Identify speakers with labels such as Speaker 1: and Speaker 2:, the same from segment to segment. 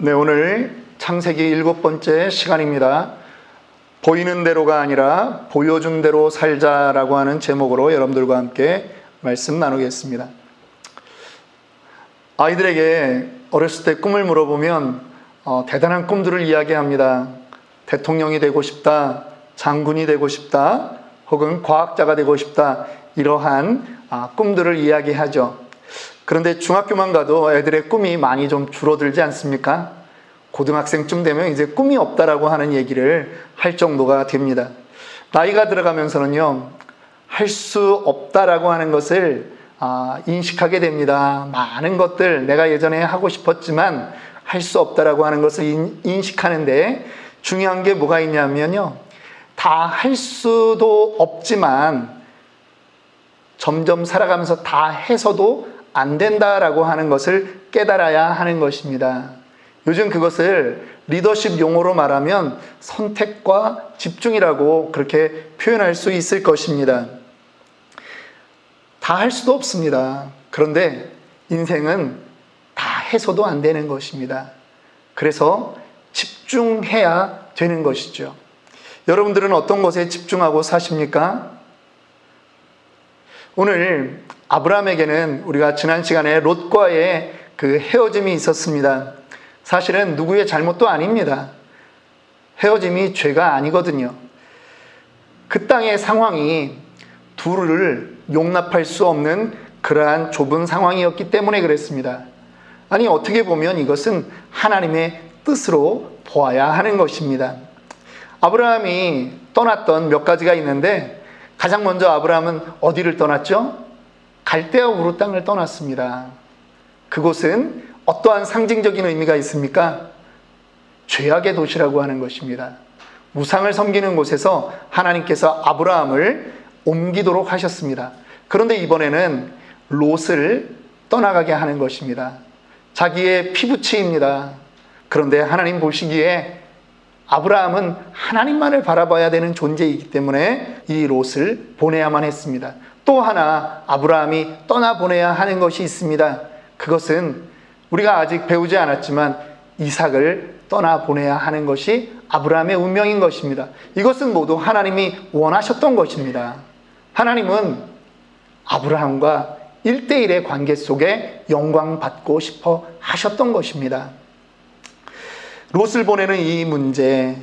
Speaker 1: 네, 오늘 창세기 일곱 번째 시간입니다. 보이는 대로가 아니라 보여준 대로 살자라고 하는 제목으로 여러분들과 함께 말씀 나누겠습니다. 아이들에게 어렸을 때 꿈을 물어보면 어, 대단한 꿈들을 이야기합니다. 대통령이 되고 싶다, 장군이 되고 싶다, 혹은 과학자가 되고 싶다, 이러한 아, 꿈들을 이야기하죠. 그런데 중학교만 가도 애들의 꿈이 많이 좀 줄어들지 않습니까? 고등학생쯤 되면 이제 꿈이 없다라고 하는 얘기를 할 정도가 됩니다. 나이가 들어가면서는요, 할 수 없다라고 하는 것을 아, 인식하게 됩니다. 많은 것들 내가 예전에 하고 싶었지만 할 수 없다라고 하는 것을 인, 인식하는데 중요한 게 뭐가 있냐면요. 다 할 수도 없지만 점점 살아가면서 다 해서도 안 된다라고 하는 것을 깨달아야 하는 것입니다. 요즘 그것을 리더십 용어로 말하면 선택과 집중이라고 그렇게 표현할 수 있을 것입니다. 다 할 수도 없습니다. 그런데 인생은 다 해서도 안 되는 것입니다. 그래서 집중해야 되는 것이죠. 여러분들은 어떤 것에 집중하고 사십니까? 오늘 아브라함에게는 우리가 지난 시간에 롯과의 그 헤어짐이 있었습니다. 사실은 누구의 잘못도 아닙니다. 헤어짐이 죄가 아니거든요. 그 땅의 상황이 둘을 용납할 수 없는 그러한 좁은 상황이었기 때문에 그랬습니다. 아니, 어떻게 보면 이것은 하나님의 뜻으로 보아야 하는 것입니다. 아브라함이 떠났던 몇 가지가 있는데 가장 먼저 아브라함은 어디를 떠났죠? 갈대아 우르 땅을 떠났습니다. 그곳은 어떠한 상징적인 의미가 있습니까? 죄악의 도시라고 하는 것입니다. 우상을 섬기는 곳에서 하나님께서 아브라함을 옮기도록 하셨습니다. 그런데 이번에는 롯을 떠나가게 하는 것입니다. 자기의 피부치입니다. 그런데 하나님 보시기에 아브라함은 하나님만을 바라봐야 되는 존재이기 때문에 이 롯을 보내야만 했습니다. 또 하나 아브라함이 떠나보내야 하는 것이 있습니다. 그것은 우리가 아직 배우지 않았지만 이삭을 떠나보내야 하는 것이 아브라함의 운명인 것입니다. 이것은 모두 하나님이 원하셨던 것입니다. 하나님은 아브라함과 1대1의 관계 속에 영광 받고 싶어 하셨던 것입니다. 롯을 보내는 이 문제,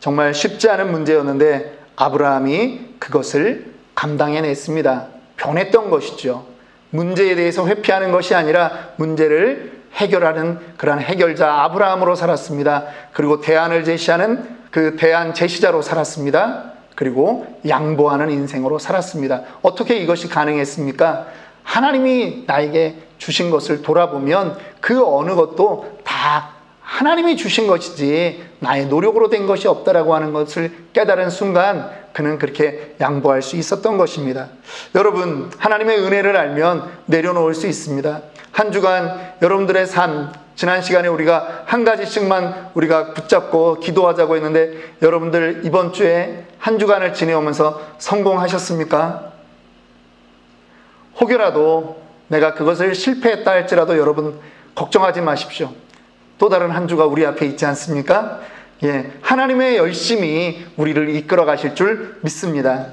Speaker 1: 정말 쉽지 않은 문제였는데 아브라함이 그것을 감당해냈습니다. 변했던 것이죠. 문제에 대해서 회피하는 것이 아니라 문제를 해결하는 그러한 해결자 아브라함으로 살았습니다. 그리고 대안을 제시하는 그 대안 제시자로 살았습니다. 그리고 양보하는 인생으로 살았습니다. 어떻게 이것이 가능했습니까? 하나님이 나에게 주신 것을 돌아보면 그 어느 것도 다 하나님이 주신 것이지 나의 노력으로 된 것이 없다라고 하는 것을 깨달은 순간 그는 그렇게 양보할 수 있었던 것입니다. 여러분, 하나님의 은혜를 알면 내려놓을 수 있습니다. 한 주간 여러분들의 삶, 지난 시간에 우리가 한 가지씩만 우리가 붙잡고 기도하자고 했는데 여러분들 이번 주에 한 주간을 지내오면서 성공하셨습니까? 혹여라도 내가 그것을 실패했다 할지라도 여러분 걱정하지 마십시오. 또 다른 한 주가 우리 앞에 있지 않습니까? 예, 하나님의 열심히 우리를 이끌어 가실 줄 믿습니다.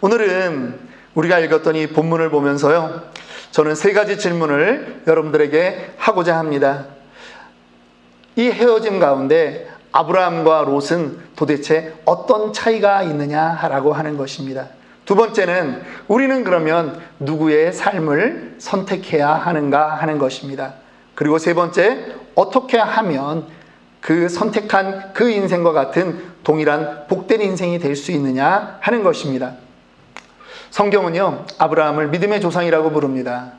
Speaker 1: 오늘은 우리가 읽었던 이 본문을 보면서요, 저는 세 가지 질문을 여러분들에게 하고자 합니다. 이 헤어짐 가운데 아브라함과 롯은 도대체 어떤 차이가 있느냐라고 하는 것입니다. 두 번째는 우리는 그러면 누구의 삶을 선택해야 하는가 하는 것입니다. 그리고 세 번째, 어떻게 하면 그 선택한 그 인생과 같은 동일한 복된 인생이 될 수 있느냐 하는 것입니다. 성경은요, 아브라함을 믿음의 조상이라고 부릅니다.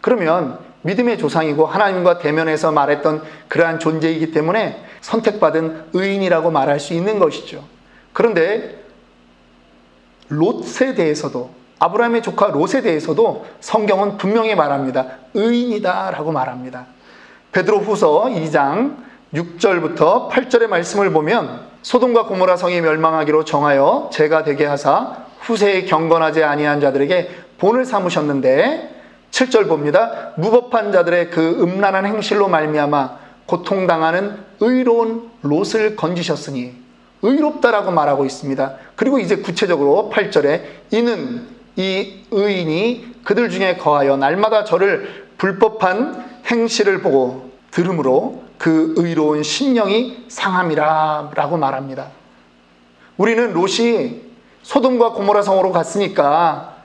Speaker 1: 그러면 믿음의 조상이고 하나님과 대면해서 말했던 그러한 존재이기 때문에 선택받은 의인이라고 말할 수 있는 것이죠. 그런데 롯에 대해서도 아브라함의 조카 롯에 대해서도 성경은 분명히 말합니다. 의인이다라고 말합니다. 베드로 후서 2장 6절부터 8절의 말씀을 보면 소돔과 고모라 성이 멸망하기로 정하여 제가 되게 하사 후세에 경건하지 아니한 자들에게 본을 삼으셨는데 7절 봅니다. 무법한 자들의 그 음란한 행실로 말미암아 고통당하는 의로운 롯을 건지셨으니 의롭다라고 말하고 있습니다. 그리고 이제 구체적으로 8절에 이는 이 의인이 그들 중에 거하여 날마다 저를 불법한 행실을 보고 들음으로 그 의로운 심령이 상함이라 라고 말합니다. 우리는 롯이 소돔과 고모라 성으로 갔으니까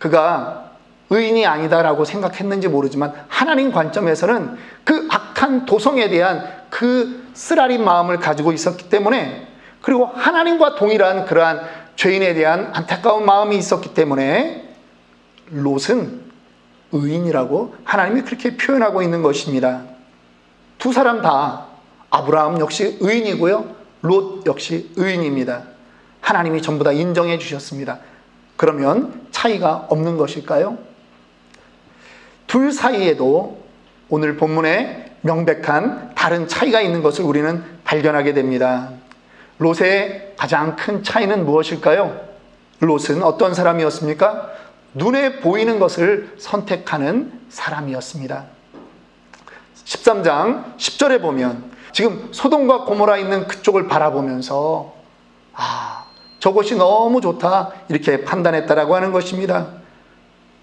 Speaker 1: 그가 의인이 아니다라고 생각했는지 모르지만 하나님 관점에서는 그 악한 도성에 대한 그 쓰라린 마음을 가지고 있었기 때문에 그리고 하나님과 동일한 그러한 죄인에 대한 안타까운 마음이 있었기 때문에 롯은 의인이라고 하나님이 그렇게 표현하고 있는 것입니다. 두 사람 다 아브라함 역시 의인이고요. 롯 역시 의인입니다. 하나님이 전부 다 인정해 주셨습니다. 그러면 차이가 없는 것일까요? 둘 사이에도 오늘 본문에 명백한 다른 차이가 있는 것을 우리는 발견하게 됩니다. 롯의 가장 큰 차이는 무엇일까요? 롯은 어떤 사람이었습니까? 눈에 보이는 것을 선택하는 사람이었습니다. 13장 10절에 보면 지금 소돔과 고모라 있는 그쪽을 바라보면서 아, 저것이 너무 좋다 이렇게 판단했다라고 하는 것입니다.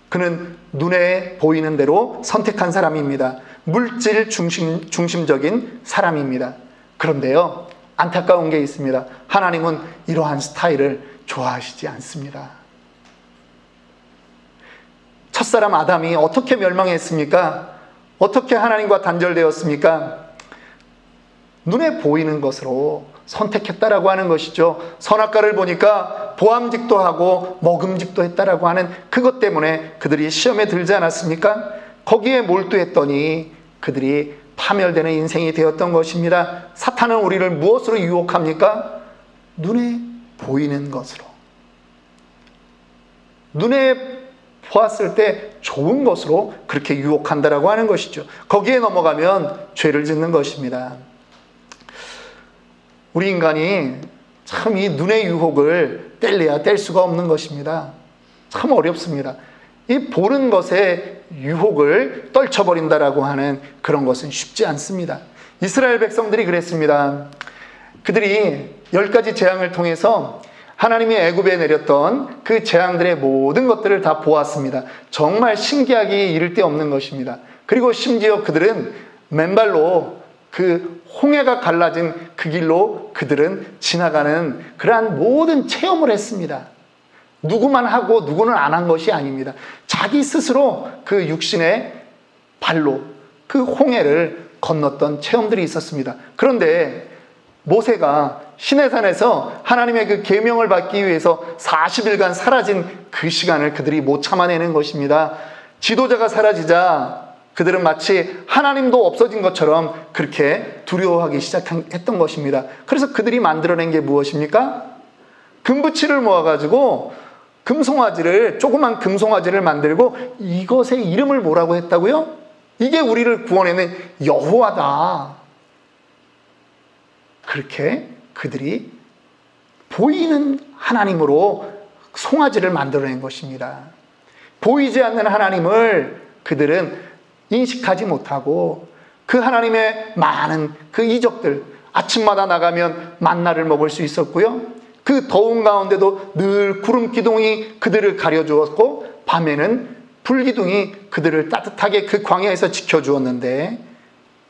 Speaker 1: 그는 눈에 보이는 대로 선택한 사람입니다. 물질 중심, 중심적인 사람입니다. 그런데요, 안타까운 게 있습니다. 하나님은 이러한 스타일을 좋아하시지 않습니다. 첫사람 아담이 어떻게 멸망했습니까? 어떻게 하나님과 단절되었습니까? 눈에 보이는 것으로 선택했다라고 하는 것이죠. 선악과를 보니까 보암직도 하고 먹음직도 했다라고 하는 그것 때문에 그들이 시험에 들지 않았습니까? 거기에 몰두했더니 그들이 파멸되는 인생이 되었던 것입니다. 사탄은 우리를 무엇으로 유혹합니까? 눈에 보이는 것으로. 눈에 보았을 때 좋은 것으로 그렇게 유혹한다라고 하는 것이죠. 거기에 넘어가면 죄를 짓는 것입니다. 우리 인간이 참 이 눈의 유혹을 뗄래야 뗄 수가 없는 것입니다. 참 어렵습니다. 이 보는 것에 유혹을 떨쳐버린다라고 하는 그런 것은 쉽지 않습니다. 이스라엘 백성들이 그랬습니다. 그들이 열 가지 재앙을 통해서 하나님이 애굽에 내렸던 그 재앙들의 모든 것들을 다 보았습니다. 정말 신기하기 이를 데 없는 것입니다. 그리고 심지어 그들은 맨발로 그 홍해가 갈라진 그 길로 그들은 지나가는 그러한 모든 체험을 했습니다. 누구만 하고 누구는 안 한 것이 아닙니다. 자기 스스로 그 육신의 발로 그 홍해를 건넜던 체험들이 있었습니다. 그런데 모세가 시내산에서 하나님의 그 계명을 받기 위해서 40일간 사라진 그 시간을 그들이 못 참아내는 것입니다. 지도자가 사라지자 그들은 마치 하나님도 없어진 것처럼 그렇게 두려워하기 시작했던 것입니다. 그래서 그들이 만들어낸 게 무엇입니까? 금붙이를 모아가지고 금송아지를 조그만 금송아지를 만들고 이것의 이름을 뭐라고 했다고요? 이게 우리를 구원해낸 여호와다. 그렇게 그들이 보이는 하나님으로 송아지를 만들어낸 것입니다. 보이지 않는 하나님을 그들은 인식하지 못하고 그 하나님의 많은 그 이적들, 아침마다 나가면 만나를 먹을 수 있었고요. 그 더운 가운데도 늘 구름 기둥이 그들을 가려주었고, 밤에는 불기둥이 그들을 따뜻하게 그 광야에서 지켜주었는데,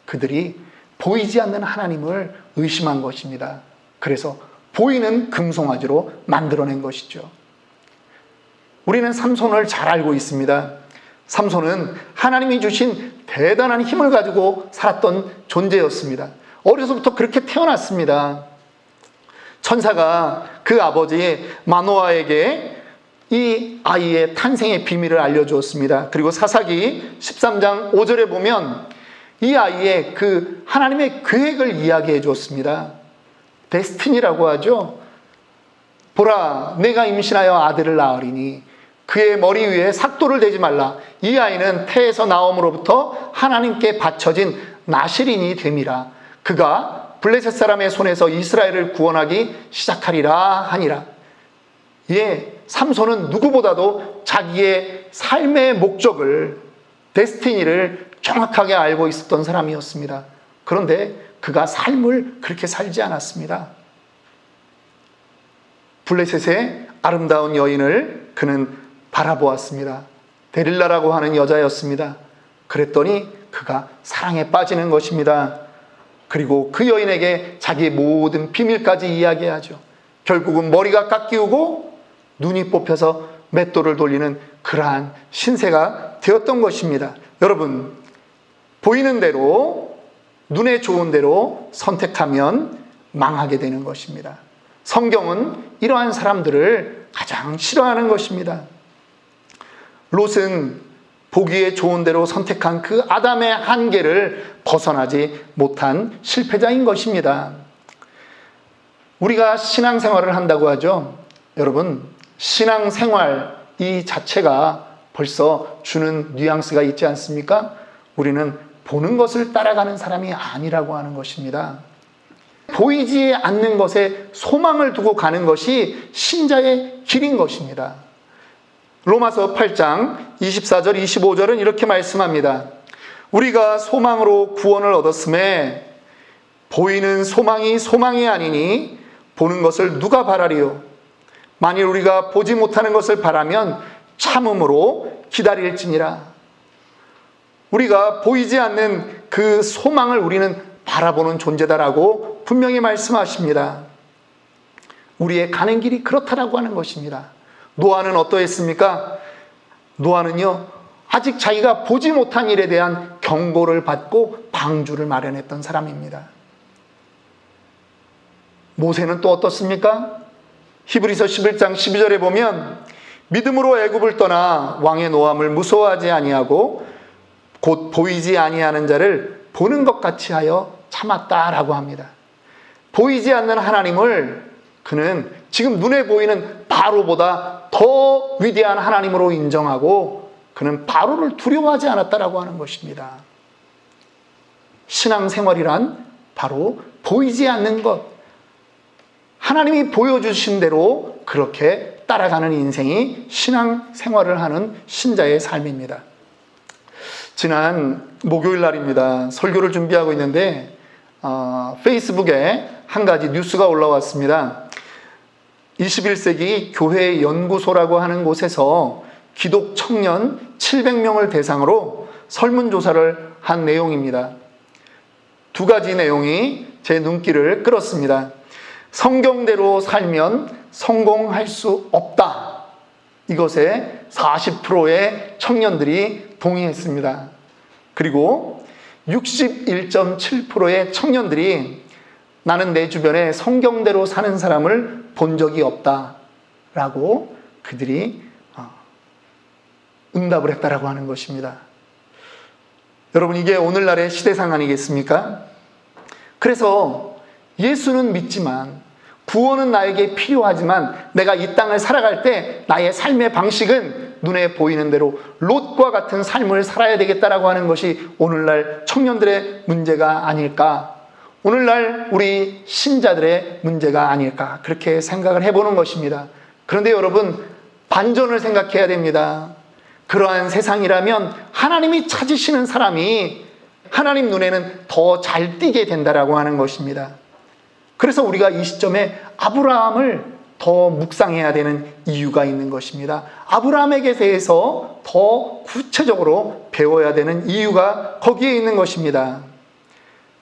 Speaker 1: 그들이 보이지 않는 하나님을 의심한 것입니다. 그래서 보이는 금송아지로 만들어낸 것이죠. 우리는 삼손을 잘 알고 있습니다. 삼손은 하나님이 주신 대단한 힘을 가지고 살았던 존재였습니다. 어려서부터 그렇게 태어났습니다. 천사가 그 아버지 마노아에게 이 아이의 탄생의 비밀을 알려주었습니다. 그리고 사사기 13장 5절에 보면 이 아이의 그 하나님의 계획을 이야기해 주었습니다. 데스티니라고 하죠. 보라, 내가 임신하여 아들을 낳으리니 그의 머리 위에 삭도를 대지 말라. 이 아이는 태에서 나옴으로부터 하나님께 바쳐진 나시린이 됨이라. 그가 블레셋 사람의 손에서 이스라엘을 구원하기 시작하리라 하니라. 예, 삼손은 누구보다도 자기의 삶의 목적을, 데스티니를 정확하게 알고 있었던 사람이었습니다. 그런데 그가 삶을 그렇게 살지 않았습니다. 블레셋의 아름다운 여인을 그는 바라보았습니다. 데릴라라고 하는 여자였습니다. 그랬더니 그가 사랑에 빠지는 것입니다. 그리고 그 여인에게 자기의 모든 비밀까지 이야기하죠. 결국은 머리가 깎이고 눈이 뽑혀서 맷돌을 돌리는 그러한 신세가 되었던 것입니다. 여러분, 보이는 대로, 눈에 좋은 대로 선택하면 망하게 되는 것입니다. 성경은 이러한 사람들을 가장 싫어하는 것입니다. 롯은 보기에 좋은 대로 선택한 그 아담의 한계를 벗어나지 못한 실패자인 것입니다. 우리가 신앙생활을 한다고 하죠. 여러분, 신앙생활 이 자체가 벌써 주는 뉘앙스가 있지 않습니까? 우리는 보는 것을 따라가는 사람이 아니라고 하는 것입니다. 보이지 않는 것에 소망을 두고 가는 것이 신자의 길인 것입니다. 로마서 8장 24절 25절은 이렇게 말씀합니다. 우리가 소망으로 구원을 얻었음에 보이는 소망이 소망이 아니니 보는 것을 누가 바라리요? 만일 우리가 보지 못하는 것을 바라면 참음으로 기다릴지니라. 우리가 보이지 않는 그 소망을 우리는 바라보는 존재다라고 분명히 말씀하십니다. 우리의 가는 길이 그렇다라고 하는 것입니다. 노아는 어떠했습니까? 노아는요, 아직 자기가 보지 못한 일에 대한 경고를 받고 방주를 마련했던 사람입니다. 모세는 또 어떻습니까? 히브리서 11장 12절에 보면 믿음으로 애굽을 떠나 왕의 노함을 무서워하지 아니하고 곧 보이지 아니하는 자를 보는 것 같이 하여 참았다라고 합니다. 보이지 않는 하나님을 그는 지금 눈에 보이는 바로보다 더 위대한 하나님으로 인정하고 그는 바로를 두려워하지 않았다라고 하는 것입니다. 신앙생활이란 바로 보이지 않는 것, 하나님이 보여주신 대로 그렇게 따라가는 인생이 신앙생활을 하는 신자의 삶입니다. 지난 목요일 날입니다. 설교를 준비하고 있는데 어, 페이스북에 한 가지 뉴스가 올라왔습니다. 21세기 교회 연구소라고 하는 곳에서 기독 청년 700명을 대상으로 설문조사를 한 내용입니다. 두 가지 내용이 제 눈길을 끌었습니다. 성경대로 살면 성공할 수 없다. 이것에 40%의 청년들이 동의했습니다. 그리고 61.7%의 청년들이 나는 내 주변에 성경대로 사는 사람을 본 적이 없다 라고 그들이 어, 응답을 했다라고 하는 것입니다. 여러분 이게 오늘날의 시대상 아니겠습니까? 그래서 예수는 믿지만 구원은 나에게 필요하지만 내가 이 땅을 살아갈 때 나의 삶의 방식은 눈에 보이는 대로 롯과 같은 삶을 살아야 되겠다라고 하는 것이 오늘날 청년들의 문제가 아닐까 오늘날 우리 신자들의 문제가 아닐까 그렇게 생각을 해보는 것입니다. 그런데 여러분 반전을 생각해야 됩니다. 그러한 세상이라면 하나님이 찾으시는 사람이 하나님 눈에는 더 잘 띄게 된다라고 하는 것입니다. 그래서 우리가 이 시점에 아브라함을 더 묵상해야 되는 이유가 있는 것입니다. 아브라함에게 대해서 더 구체적으로 배워야 되는 이유가 거기에 있는 것입니다.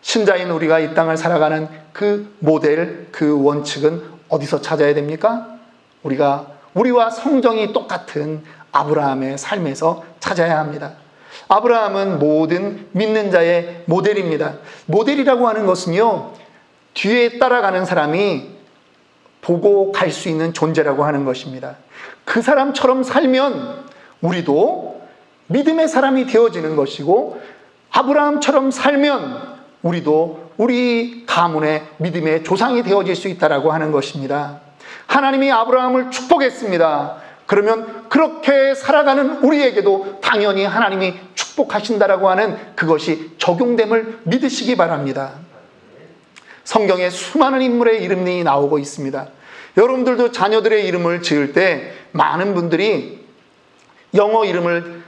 Speaker 1: 신자인 우리가 이 땅을 살아가는 그 모델, 그 원칙은 어디서 찾아야 됩니까? 우리가 우리와 성정이 똑같은 아브라함의 삶에서 찾아야 합니다. 아브라함은 모든 믿는 자의 모델입니다. 모델이라고 하는 것은요, 뒤에 따라가는 사람이 보고 갈 수 있는 존재라고 하는 것입니다. 그 사람처럼 살면 우리도 믿음의 사람이 되어지는 것이고, 아브라함처럼 살면 우리도 우리 가문의 믿음의 조상이 되어질 수 있다라고 하는 것입니다. 하나님이 아브라함을 축복했습니다. 그러면 그렇게 살아가는 우리에게도 당연히 하나님이 축복하신다라고 하는 그것이 적용됨을 믿으시기 바랍니다. 성경에 수많은 인물의 이름이 나오고 있습니다. 여러분들도 자녀들의 이름을 지을 때 많은 분들이 영어 이름을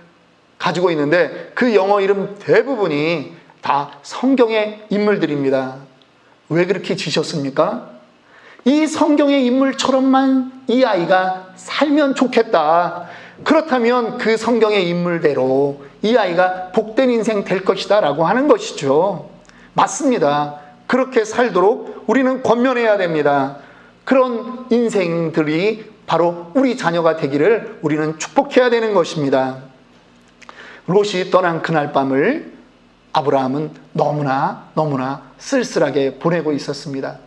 Speaker 1: 가지고 있는데 그 영어 이름 대부분이 다 성경의 인물들입니다. 왜 그렇게 지셨습니까? 이 성경의 인물처럼만 이 아이가 살면 좋겠다. 그렇다면 그 성경의 인물대로 이 아이가 복된 인생 될 것이다 라고 하는 것이죠. 맞습니다. 그렇게 살도록 우리는 권면해야 됩니다. 그런 인생들이 바로 우리 자녀가 되기를 우리는 축복해야 되는 것입니다. 롯이 떠난 그날 밤을 아브라함은 너무나 너무나 쓸쓸하게 보내고 있었습니다.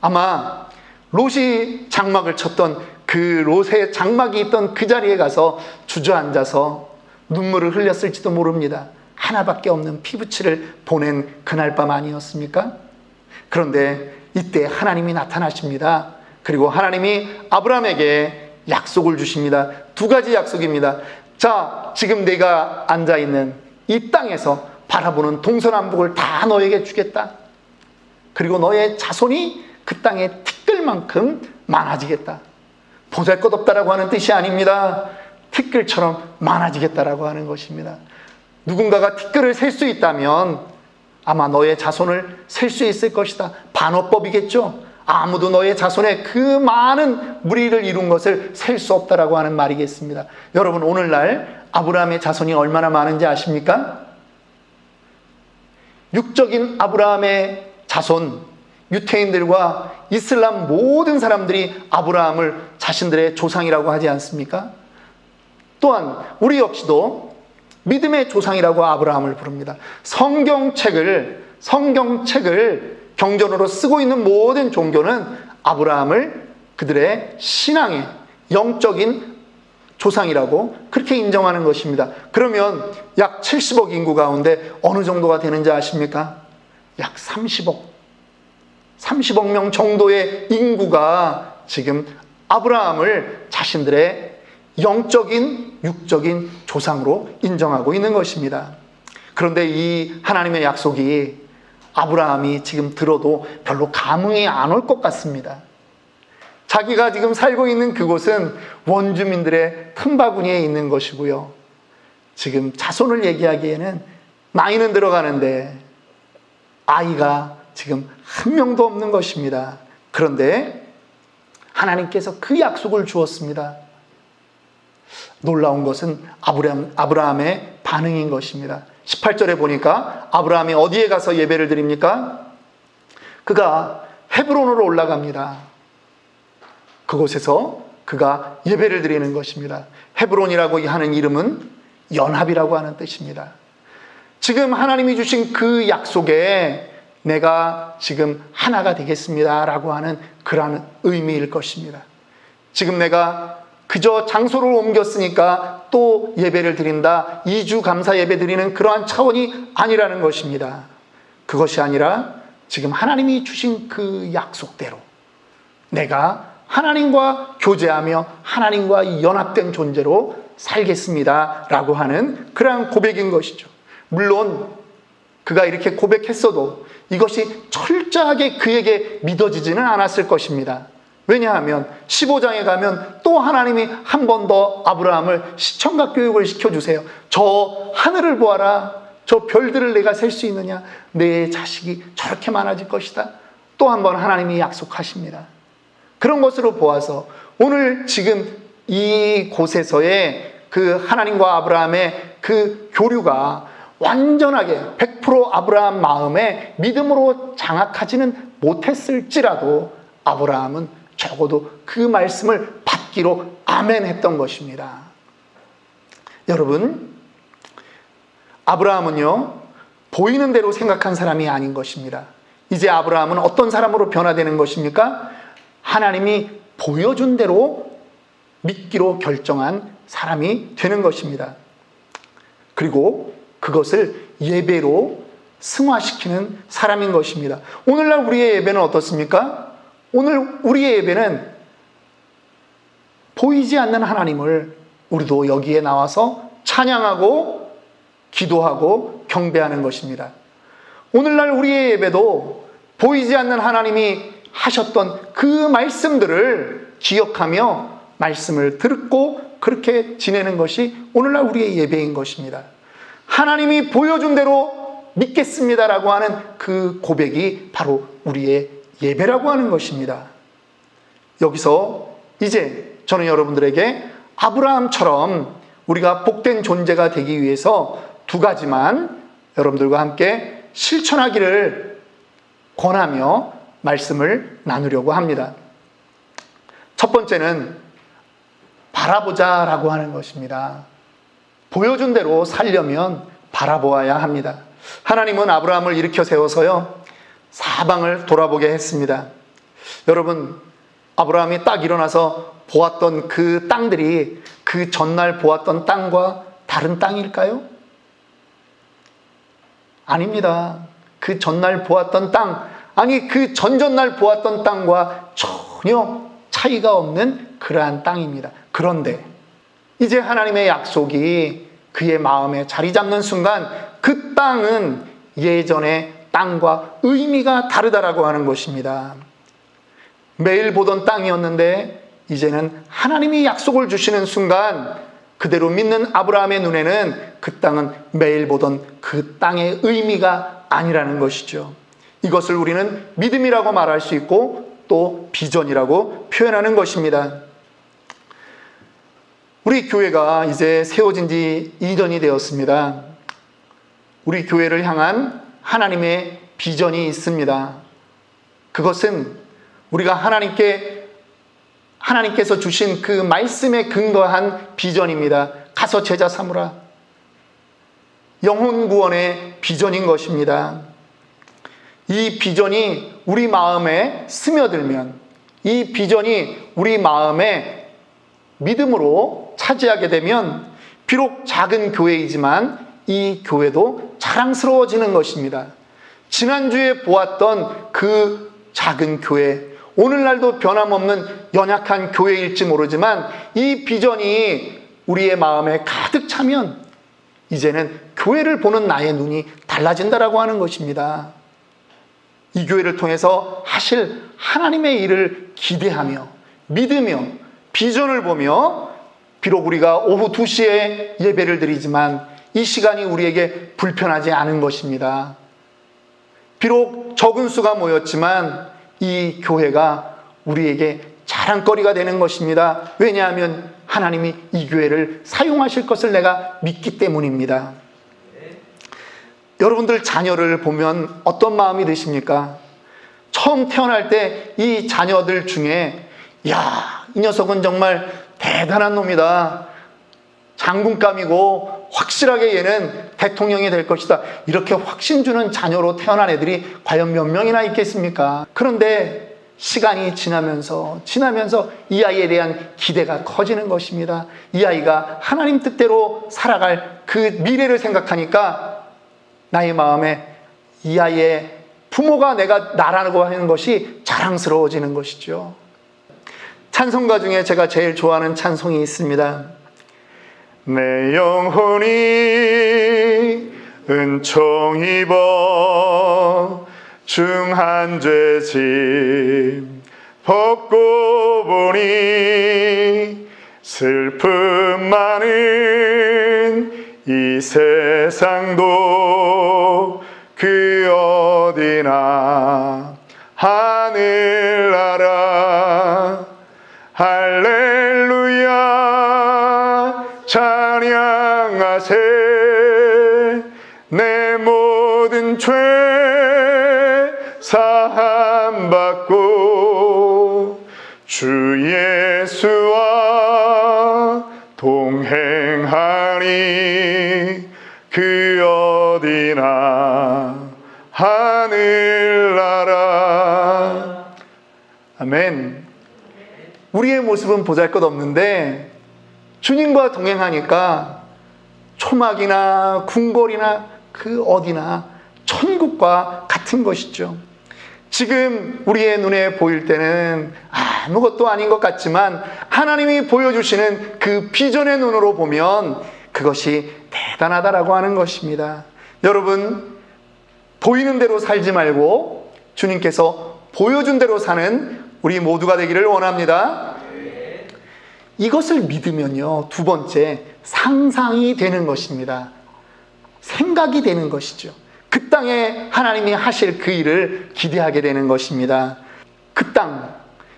Speaker 1: 아마 롯이 장막을 쳤던 그 롯의 장막이 있던 그 자리에 가서 주저앉아서 눈물을 흘렸을지도 모릅니다. 하나밖에 없는 피부치를 보낸 그날 밤 아니었습니까? 그런데 이때 하나님이 나타나십니다. 그리고 하나님이 아브라함에게 약속을 주십니다. 두 가지 약속입니다. 자, 지금 내가 앉아 있는 이 땅에서 바라보는 동서남북을 다 너에게 주겠다. 그리고 너의 자손이 그 땅에 티끌만큼 많아지겠다. 보잘 것 없다라고 하는 뜻이 아닙니다. 티끌처럼 많아지겠다라고 하는 것입니다. 누군가가 티끌을 셀 수 있다면 아마 너의 자손을 셀 수 있을 것이다. 반어법이겠죠. 아무도 너의 자손의 그 많은 무리를 이룬 것을 셀 수 없다라고 하는 말이겠습니다. 여러분 오늘날 아브라함의 자손이 얼마나 많은지 아십니까? 육적인 아브라함의 자손 유태인들과 이슬람 모든 사람들이 아브라함을 자신들의 조상이라고 하지 않습니까? 또한 우리 역시도 믿음의 조상이라고 아브라함을 부릅니다. 성경책을 성경책을 경전으로 쓰고 있는 모든 종교는 아브라함을 그들의 신앙의 영적인 조상이라고 그렇게 인정하는 것입니다. 그러면 약 70억 인구 가운데 어느 정도가 되는지 아십니까? 약 30억. 30억 명 정도의 인구가 지금 아브라함을 자신들의 영적인, 육적인 조상으로 인정하고 있는 것입니다. 그런데 이 하나님의 약속이 아브라함이 지금 들어도 별로 감흥이 안 올 것 같습니다. 자기가 지금 살고 있는 그곳은 원주민들의 틈바구니에 있는 것이고요. 지금 자손을 얘기하기에는 나이는 들어가는데 아이가 지금 한 명도 없는 것입니다. 그런데 하나님께서 그 약속을 주었습니다. 놀라운 것은 아브라함, 아브라함의 반응인 것입니다. 18절에 보니까 아브라함이 어디에 가서 예배를 드립니까? 그가 헤브론으로 올라갑니다. 그곳에서 그가 예배를 드리는 것입니다. 헤브론이라고 하는 이름은 연합이라고 하는 뜻입니다. 지금 하나님이 주신 그 약속에 내가 지금 하나가 되겠습니다. 라고 하는 그러한 의미일 것입니다. 지금 내가 그저 장소를 옮겼으니까 또 예배를 드린다. 2주 감사 예배 드리는 그러한 차원이 아니라는 것입니다. 그것이 아니라 지금 하나님이 주신 그 약속대로 내가 하나님과 교제하며 하나님과 연합된 존재로 살겠습니다. 라고 하는 그러한 고백인 것이죠. 물론 그가 이렇게 고백했어도 이것이 철저하게 그에게 믿어지지는 않았을 것입니다. 왜냐하면 15장에 가면 또 하나님이 한 번 더 아브라함을 시청각 교육을 시켜주세요. 저 하늘을 보아라. 저 별들을 내가 셀 수 있느냐? 내 자식이 저렇게 많아질 것이다. 또 한 번 하나님이 약속하십니다. 그런 것으로 보아서 오늘 지금 이 곳에서의 그 하나님과 아브라함의 그 교류가 완전하게 100% 아브라함 마음에 믿음으로 장악하지는 못했을지라도 아브라함은 적어도 그 말씀을 받기로 아멘 했던 것입니다. 여러분, 아브라함은요, 보이는 대로 생각한 사람이 아닌 것입니다. 이제 아브라함은 어떤 사람으로 변화되는 것입니까? 하나님이 보여준 대로 믿기로 결정한 사람이 되는 것입니다. 그리고 그것을 예배로 승화시키는 사람인 것입니다. 오늘날 우리의 예배는 어떻습니까? 오늘 우리의 예배는 보이지 않는 하나님을 우리도 여기에 나와서 찬양하고 기도하고 경배하는 것입니다. 오늘날 우리의 예배도 보이지 않는 하나님이 하셨던 그 말씀들을 기억하며 말씀을 듣고 그렇게 지내는 것이 오늘날 우리의 예배인 것입니다. 하나님이 보여준 대로 믿겠습니다라고 하는 그 고백이 바로 우리의 예배라고 하는 것입니다. 여기서 이제 저는 여러분들에게 아브라함처럼 우리가 복된 존재가 되기 위해서 두 가지만 여러분들과 함께 실천하기를 권하며 말씀을 나누려고 합니다. 첫 번째는 바라보자 라고 하는 것입니다. 보여준 대로 살려면 바라보아야 합니다. 하나님은 아브라함을 일으켜 세워서요, 사방을 돌아보게 했습니다. 여러분, 아브라함이 딱 일어나서 보았던 그 땅들이 그 전날 보았던 땅과 다른 땅일까요? 아닙니다. 그 전날 보았던 땅, 아니 그 전전날 보았던 땅과 전혀 차이가 없는 그러한 땅입니다. 그런데 이제 하나님의 약속이 그의 마음에 자리 잡는 순간 그 땅은 예전의 땅과 의미가 다르다라고 하는 것입니다. 매일 보던 땅이었는데 이제는 하나님이 약속을 주시는 순간 그대로 믿는 아브라함의 눈에는 그 땅은 매일 보던 그 땅의 의미가 아니라는 것이죠. 이것을 우리는 믿음이라고 말할 수 있고 또 비전이라고 표현하는 것입니다. 우리 교회가 이제 세워진 지 2년이 되었습니다. 우리 교회를 향한 하나님의 비전이 있습니다. 그것은 우리가 하나님께 하나님께서 주신 그 말씀에 근거한 비전입니다. 가서 제자 삼으라. 영혼 구원의 비전인 것입니다. 이 비전이 우리 마음에 스며들면 이 비전이 우리 마음에 믿음으로 차지하게 되면 비록 작은 교회이지만 이 교회도 자랑스러워지는 것입니다. 지난주에 보았던 그 작은 교회, 오늘날도 변함없는 연약한 교회일지 모르지만 이 비전이 우리의 마음에 가득 차면 이제는 교회를 보는 나의 눈이 달라진다라고 하는 것입니다. 이 교회를 통해서 하실 하나님의 일을 기대하며 믿으며 비전을 보며 비록 우리가 오후 2시에 예배를 드리지만 이 시간이 우리에게 불편하지 않은 것입니다. 비록 적은 수가 모였지만 이 교회가 우리에게 자랑거리가 되는 것입니다. 왜냐하면 하나님이 이 교회를 사용하실 것을 내가 믿기 때문입니다. 여러분들 자녀를 보면 어떤 마음이 드십니까? 처음 태어날 때 이 자녀들 중에 야, 이 녀석은 정말 대단한 놈이다. 장군감이고 확실하게 얘는 대통령이 될 것이다. 이렇게 확신 주는 자녀로 태어난 애들이 과연 몇 명이나 있겠습니까? 그런데 시간이 지나면서 지나면서 이 아이에 대한 기대가 커지는 것입니다. 이 아이가 하나님 뜻대로 살아갈 그 미래를 생각하니까 나의 마음에 이 아이의 부모가 내가 나라고 하는 것이 자랑스러워지는 것이죠. 찬송가 중에 제가 제일 좋아하는 찬송이 있습니다. 내 영혼이 은총 입어 중한 죄짐 벗고 보니 슬픔 많은 이 세상도 그 어디나 하늘나라 죄 사함 받고 주 예수와 동행하니 그 어디나 하늘나라. 아멘. 우리의 모습은 보잘 것 없는데 주님과 동행하니까 초막이나 궁궐이나 그 어디나 천국과 같은 것이죠. 지금 우리의 눈에 보일 때는 아무것도 아닌 것 같지만 하나님이 보여주시는 그 비전의 눈으로 보면 그것이 대단하다라고 하는 것입니다. 여러분, 보이는 대로 살지 말고 주님께서 보여준 대로 사는 우리 모두가 되기를 원합니다. 이것을 믿으면요, 두 번째, 상상이 되는 것입니다. 생각이 되는 것이죠. 그 땅에 하나님이 하실 그 일을 기대하게 되는 것입니다. 그 땅,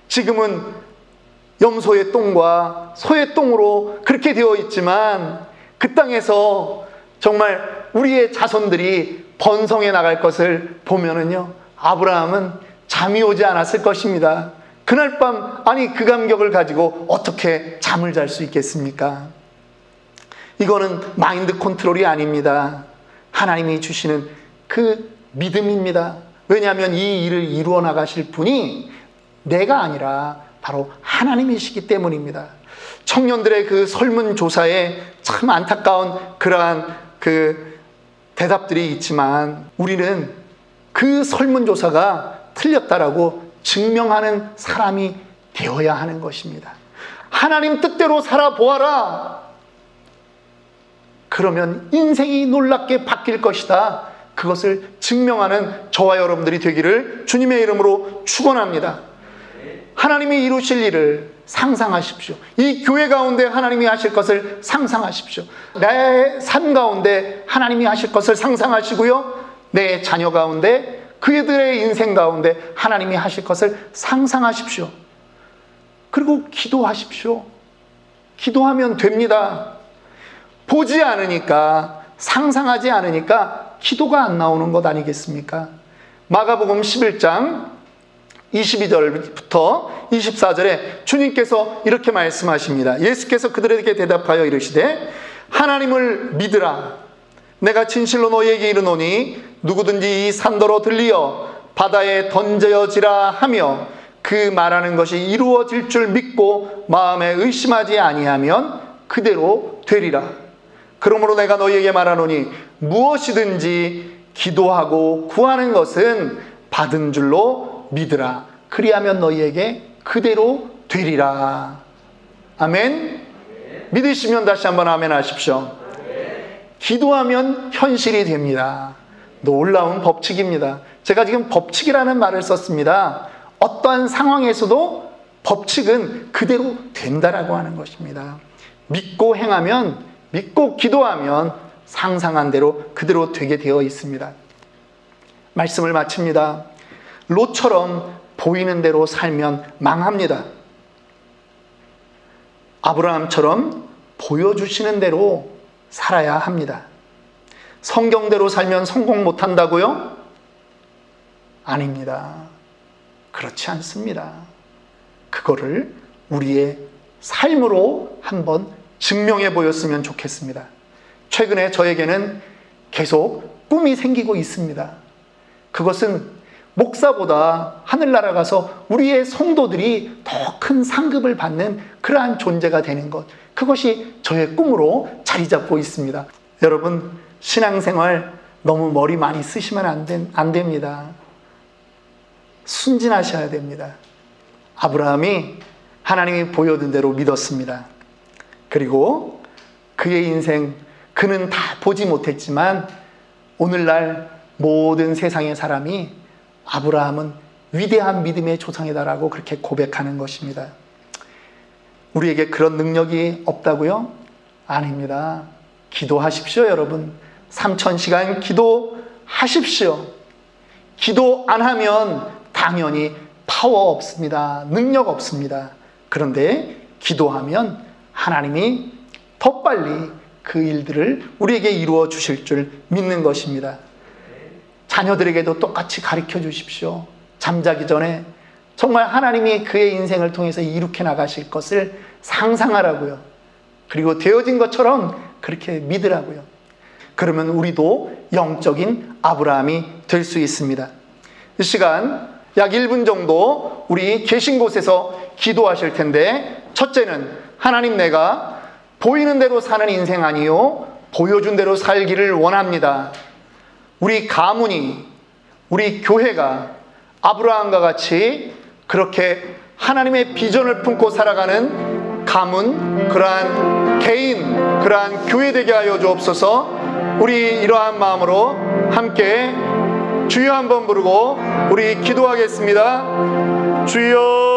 Speaker 1: 지금은 염소의 똥과 소의 똥으로 그렇게 되어 있지만 그 땅에서 정말 우리의 자손들이 번성해 나갈 것을 보면은요, 아브라함은 잠이 오지 않았을 것입니다. 그날 밤, 아니, 그 감격을 가지고 어떻게 잠을 잘 수 있겠습니까? 이거는 마인드 컨트롤이 아닙니다. 하나님이 주시는 그 믿음입니다. 왜냐하면 이 일을 이루어 나가실 분이 내가 아니라 바로 하나님이시기 때문입니다. 청년들의 그 설문조사에 참 안타까운 그러한 그 대답들이 있지만 우리는 그 설문조사가 틀렸다라고 증명하는 사람이 되어야 하는 것입니다. 하나님 뜻대로 살아보아라. 그러면 인생이 놀랍게 바뀔 것이다. 그것을 증명하는 저와 여러분들이 되기를 주님의 이름으로 축원합니다. 하나님이 이루실 일을 상상하십시오. 이 교회 가운데 하나님이 하실 것을 상상하십시오. 내삶 가운데 하나님이 하실 것을 상상하시고요. 내 자녀 가운데 그들의 인생 가운데 하나님이 하실 것을 상상하십시오. 그리고 기도하십시오. 기도하면 됩니다. 보지 않으니까, 상상하지 않으니까 기도가 안 나오는 것 아니겠습니까? 마가복음 11장 22절부터 24절에 주님께서 이렇게 말씀하십니다. 예수께서 그들에게 대답하여 이르시되 하나님을 믿으라. 내가 진실로 너희에게 이르노니 누구든지 이 산더러 들리어 바다에 던져지라 하며 그 말하는 것이 이루어질 줄 믿고 마음에 의심하지 아니하면 그대로 되리라. 그러므로 내가 너희에게 말하노니 무엇이든지 기도하고 구하는 것은 받은 줄로 믿으라. 그리하면 너희에게 그대로 되리라. 아멘. 믿으시면 다시 한번 아멘 하십시오. 기도하면 현실이 됩니다. 놀라운 법칙입니다. 제가 지금 법칙이라는 말을 썼습니다. 어떠한 상황에서도 법칙은 그대로 된다라고 하는 것입니다. 믿고 행하면, 믿고 기도하면 상상한 대로 그대로 되게 되어 있습니다. 말씀을 마칩니다. 롯처럼 보이는 대로 살면 망합니다. 아브라함처럼 보여주시는 대로 살아야 합니다. 성경대로 살면 성공 못 한다고요? 아닙니다. 그렇지 않습니다. 그거를 우리의 삶으로 한번 증명해 보였으면 좋겠습니다. 최근에 저에게는 계속 꿈이 생기고 있습니다. 그것은 목사보다 하늘나라 가서 우리의 성도들이 더 큰 상급을 받는 그러한 존재가 되는 것. 그것이 저의 꿈으로 자리 잡고 있습니다. 여러분, 신앙생활 너무 머리 많이 쓰시면 안, 된, 안 됩니다. 순진하셔야 됩니다. 아브라함이 하나님이 보여준 대로 믿었습니다. 그리고 그의 인생, 그는 다 보지 못했지만 오늘날 모든 세상의 사람이 아브라함은 위대한 믿음의 조상이다라고 그렇게 고백하는 것입니다. 우리에게 그런 능력이 없다고요? 아닙니다. 기도하십시오, 여러분. 3천시간 기도하십시오. 기도 안 하면 당연히 파워 없습니다. 능력 없습니다. 그런데 기도하면 하나님이 더 빨리 그 일들을 우리에게 이루어 주실 줄 믿는 것입니다. 자녀들에게도 똑같이 가르쳐 주십시오. 잠자기 전에 정말 하나님이 그의 인생을 통해서 이룩해 나가실 것을 상상하라고요. 그리고 되어진 것처럼 그렇게 믿으라고요. 그러면 우리도 영적인 아브라함이 될 수 있습니다. 이 시간 약 1분 정도 우리 계신 곳에서 기도하실 텐데 첫째는 하나님 내가 보이는 대로 사는 인생 아니요 보여준 대로 살기를 원합니다. 우리 가문이 우리 교회가 아브라함과 같이 그렇게 하나님의 비전을 품고 살아가는 가문, 그러한 개인, 그러한 교회 되게 하여 주옵소서 우리 이러한 마음으로 함께 주여 한번 부르고 우리 기도하겠습니다. 주여